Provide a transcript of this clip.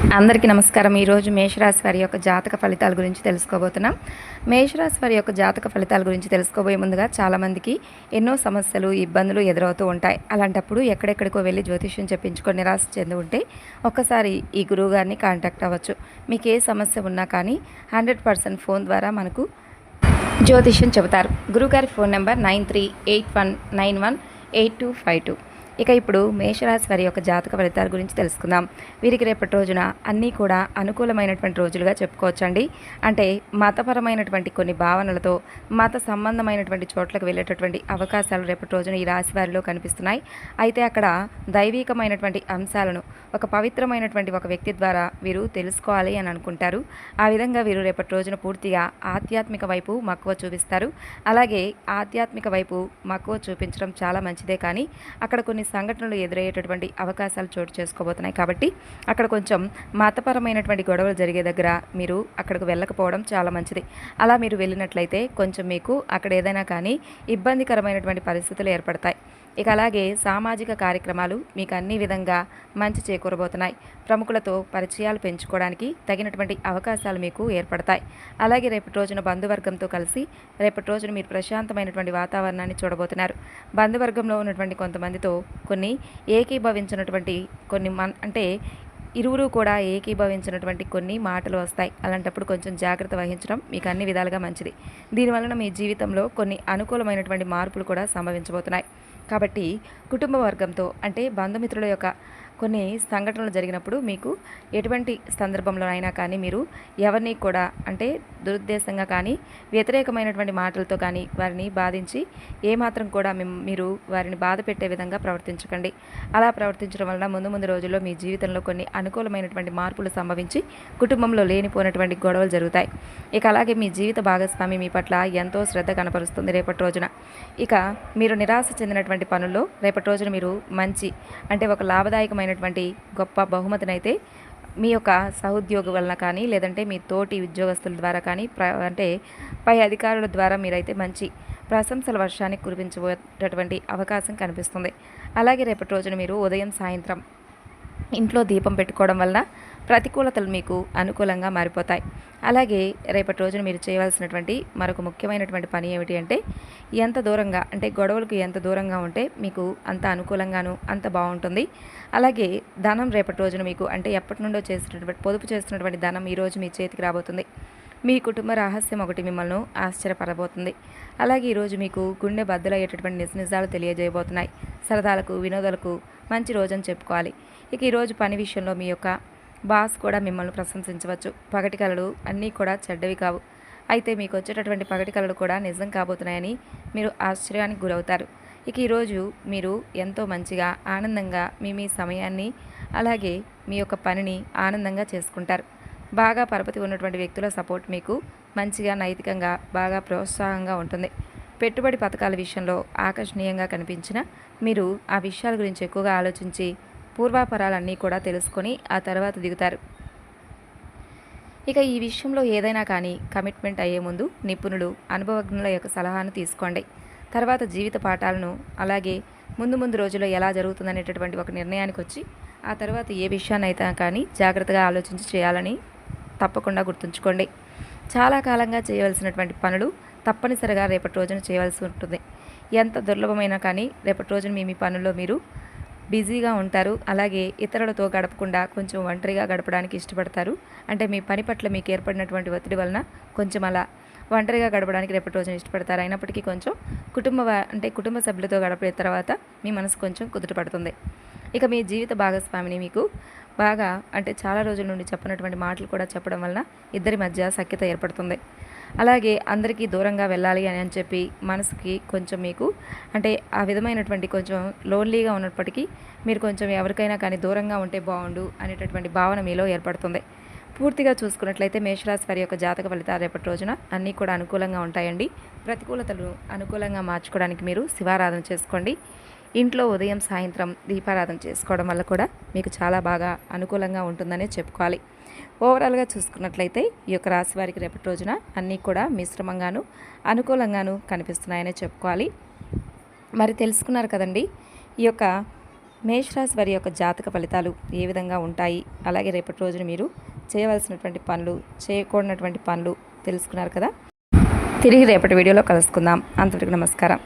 అందరికీ నమస్కారం. ఈరోజు మేషరాశి వారి యొక్క జాతక ఫలితాల గురించి తెలుసుకోబోతున్నాం. మేషరాశి వారి యొక్క జాతక ఫలితాల గురించి తెలుసుకోబోయే ముందుగా చాలామందికి ఎన్నో సమస్యలు ఇబ్బందులు ఎదురవుతూ ఉంటాయి. అలాంటప్పుడు ఎక్కడెక్కడికో వెళ్ళి జ్యోతిష్యం చెప్పించుకొని నిరాశ చెంది ఉంటే ఒక్కసారి ఈ గురువు గారిని కాంటాక్ట్ అవ్వచ్చు. మీకు ఏ సమస్య ఉన్నా కానీ హండ్రెడ్ పర్సెంట్ ఫోన్ ద్వారా మనకు జ్యోతిష్యం చెబుతారు. గురుగారి phone number nine three eight one nine one eight two five two. ఇక ఇప్పుడు మేషరాశి వారి యొక్క జాతక ఫలితాల గురించి తెలుసుకుందాం. వీరికి రేపటి రోజున అన్నీ కూడా అనుకూలమైనటువంటి రోజులుగా చెప్పుకోవచ్చండి. అంటే మతపరమైనటువంటి కొన్ని భావనలతో మత సంబంధమైనటువంటి చోట్లకు వెళ్ళేటటువంటి అవకాశాలు రేపటి రోజున ఈ రాశి వారిలో కనిపిస్తున్నాయి. అయితే అక్కడ దైవికమైనటువంటి అంశాలను ఒక పవిత్రమైనటువంటి ఒక వ్యక్తి ద్వారా వీరు తెలుసుకోవాలి అని అనుకుంటారు. ఆ విధంగా వీరు రేపటి రోజున పూర్తిగా ఆధ్యాత్మిక వైపు మక్కువ చూపిస్తారు. అలాగే ఆధ్యాత్మిక వైపు మక్కువ చూపించడం చాలా మంచిదే కానీ అక్కడ కొన్ని సంఘటనలు ఎదురయ్యేటటువంటి అవకాశాలు చోటు చేసుకోబోతున్నాయి. కాబట్టి అక్కడ కొంచెం మతపరమైనటువంటి గొడవలు జరిగే దగ్గర మీరు అక్కడికి వెళ్ళకపోవడం చాలా మంచిది. అలా మీరు వెళ్ళినట్లయితే కొంచెం మీకు అక్కడ ఏదైనా కానీ ఇబ్బందికరమైనటువంటి పరిస్థితులు ఏర్పడతాయి. ఇక అలాగే సామాజిక కార్యక్రమాలు మీకు అన్ని విధంగా మంచి చేకూరబోతున్నాయి. ప్రముఖులతో పరిచయాలు పెంచుకోవడానికి తగినటువంటి అవకాశాలు మీకు ఏర్పడతాయి. అలాగే రేపటి రోజున బంధువర్గంతో కలిసి రేపటి రోజున మీరు ప్రశాంతమైనటువంటి వాతావరణాన్ని చూడబోతున్నారు. బంధువర్గంలో ఉన్నటువంటి కొంతమందితో కొన్ని ఏకీభవించినటువంటి కొన్ని మన్ అంటే ఇరువురు కూడా ఏకీభవించినటువంటి కొన్ని మాటలు వస్తాయి. అలాంటప్పుడు కొంచెం జాగ్రత్త వహించడం మీకు అన్ని విధాలుగా మంచిది. దీనివలన మీ జీవితంలో కొన్ని అనుకూలమైనటువంటి మార్పులు కూడా సంభవించబోతున్నాయి. కాబట్టి కుటుంబ వర్గంతో అంటే బంధుమిత్రుల యొక్క కొన్ని సంఘటనలు జరిగినప్పుడు మీకు ఎటువంటి సందర్భంలోనైనా కానీ మీరు ఎవరిని కూడా అంటే దురుద్దేశంగా కానీ వ్యతిరేకమైనటువంటి మాటలతో కానీ వారిని బాధించి ఏమాత్రం కూడా మీరు వారిని బాధ పెట్టే విధంగా ప్రవర్తించకండి. అలా ప్రవర్తించడం వలన ముందు ముందు రోజుల్లో మీ జీవితంలో కొన్ని అనుకూలమైనటువంటి మార్పులు సంభవించి కుటుంబంలో లేనిపోయినటువంటి గొడవలు జరుగుతాయి. ఇక అలాగే మీ జీవిత భాగస్వామి మీ పట్ల ఎంతో శ్రద్ధ కనపరుస్తుంది రేపటి రోజున. ఇక మీరు నిరాశ చెందినటువంటి పనుల్లో రేపటి రోజున మీరు మంచి అంటే ఒక లాభదాయకమైన లాభదాయకమైనటువంటి గొప్ప బహుమతినైతే మీ యొక్క సహోద్యోగి వలన కానీ లేదంటే మీ తోటి ఉద్యోగస్తుల ద్వారా కానీ ప్ర అంటే పై అధికారుల ద్వారా మీరైతే మంచి ప్రశంసల వర్షాన్ని కురిపించబోయేటటువంటి అవకాశం కనిపిస్తుంది. అలాగే రేపటి రోజున మీరు ఉదయం సాయంత్రం ఇంట్లో దీపం పెట్టుకోవడం వలన ప్రతికూలతలు మీకు అనుకూలంగా మారిపోతాయి. అలాగే రేపటి రోజున మీరు చేయవలసినటువంటి మరొక ముఖ్యమైనటువంటి పని ఏమిటి అంటే ఎంత దూరంగా అంటే గొడవలకు ఎంత దూరంగా ఉంటే మీకు అంత అనుకూలంగాను అంత బాగుంటుంది. అలాగే ధనం రేపటి రోజున మీకు అంటే ఎప్పటి నుండో చేసినటువంటి పొదుపు చేస్తున్నటువంటి ధనం ఈరోజు మీ చేతికి రాబోతుంది. మీ కుటుంబ రహస్యం ఒకటి మిమ్మల్ని ఆశ్చర్యపడబోతుంది అలాగే ఈరోజు మీకు గుండె బద్దలయ్యేటటువంటి నిజ నిజాలు తెలియజేయబోతున్నాయి. సరదాలకు వినోదాలకు మంచి రోజని చెప్పుకోవాలి. ఇక ఈరోజు పని విషయంలో మీ యొక్క బాస్ కూడా మిమ్మల్ని ప్రశంసించవచ్చు. పగటి కళలు అన్నీ కూడా చెడ్డవి కావు. అయితే మీకు వచ్చేటటువంటి పగటి కళలు కూడా నిజం కాబోతున్నాయని మీరు ఆశ్చర్యానికి గురవుతారు. ఇక ఈరోజు మీరు ఎంతో మంచిగా ఆనందంగా మీ మీ సమయాన్ని అలాగే మీ యొక్క పనిని ఆనందంగా చేసుకుంటారు. బాగా పరపతి ఉన్నటువంటి వ్యక్తుల సపోర్ట్ మీకు మంచిగా నైతికంగా బాగా ప్రోత్సాహంగా ఉంటుంది. పెట్టుబడి పథకాల విషయంలో ఆకర్షణీయంగా కనిపించిన మీరు ఆ విషయాల గురించి ఎక్కువగా ఆలోచించి పూర్వాపరాలన్నీ కూడా తెలుసుకొని ఆ తర్వాత దిగుతారు. ఇక ఈ విషయంలో ఏదైనా కానీ కమిట్మెంట్ అయ్యే ముందు నిపుణులు అనుభవజ్ఞుల యొక్క సలహాను తీసుకోండి. తర్వాత జీవిత పాఠాలను అలాగే ముందు ముందు రోజుల్లో ఎలా జరుగుతుందనేటటువంటి ఒక నిర్ణయానికి వచ్చి ఆ తర్వాత ఏ విషయాన్నైతే కానీ జాగ్రత్తగా ఆలోచించి చేయాలని తప్పకుండా గుర్తుంచుకోండి. చాలా కాలంగా చేయవలసినటువంటి పనులు తప్పనిసరిగా రేపటి రోజున చేయవలసి ఉంటుంది. ఎంత దుర్లభమైనా కానీ రేపటి రోజున మీ మీ పనుల్లో మీరు బిజీగా ఉంటారు. అలాగే ఇతరులతో గడపకుండా కొంచెం ఒంటరిగా గడపడానికి ఇష్టపడతారు. అంటే మీ పని పట్ల మీకు ఏర్పడినటువంటి ఒత్తిడి వలన కొంచెం అలా ఒంటరిగా గడపడానికి రేపటి రోజున ఇష్టపడతారు. అయినప్పటికీ కొంచెం కుటుంబ అంటే కుటుంబ సభ్యులతో గడిపిన తర్వాత మీ మనసు కొంచెం కుదుటపడుతుంది ఇక మీ జీవిత భాగస్వామిని మీకు బాగా అంటే చాలా రోజుల నుండి చెప్పినటువంటి మాటలు కూడా చెప్పడం వలన ఇద్దరి మధ్య సఖ్యత ఏర్పడుతుంది. అలాగే అందరికీ దూరంగా వెళ్ళాలి అని అని చెప్పి మనసుకి కొంచెం మీకు అంటే ఆ విధమైనటువంటి కొంచెం లోన్లీగా ఉన్నప్పటికీ మీరు కొంచెం ఎవరికైనా కానీ దూరంగా ఉంటే బాగుండు అనేటటువంటి భావన మీలో ఏర్పడుతుంది. పూర్తిగా చూసుకున్నట్లయితే మేషరాశి వారి యొక్క జాతక ఫలితాలు రేపటి రోజున అన్నీ కూడా అనుకూలంగా ఉంటాయండి. ప్రతికూలతలు అనుకూలంగా మార్చుకోవడానికి మీరు శివారాధన చేసుకోండి. ఇంట్లో ఉదయం సాయంత్రం దీపారాధన చేసుకోవడం వల్ల కూడా మీకు చాలా బాగా అనుకూలంగా ఉంటుందనే చెప్పుకోవాలి. ఓవరాల్గా చూసుకున్నట్లయితే ఈ యొక్క రాశి వారికి రేపటి రోజున అన్నీ కూడా మిశ్రమంగాను అనుకూలంగాను కనిపిస్తున్నాయనే చెప్పుకోవాలి. మరి తెలుసుకున్నారు కదండి ఈ యొక్క మేషరాశి వారి యొక్క జాతక ఫలితాలు ఏ విధంగా ఉంటాయి? అలాగే రేపటి రోజున మీరు చేయవలసినటువంటి పనులు చేయకూడనటువంటి పనులు తెలుసుకున్నారు కదా? తిరిగి రేపటి వీడియోలో కలుసుకుందాం. అంతవరకు నమస్కారం.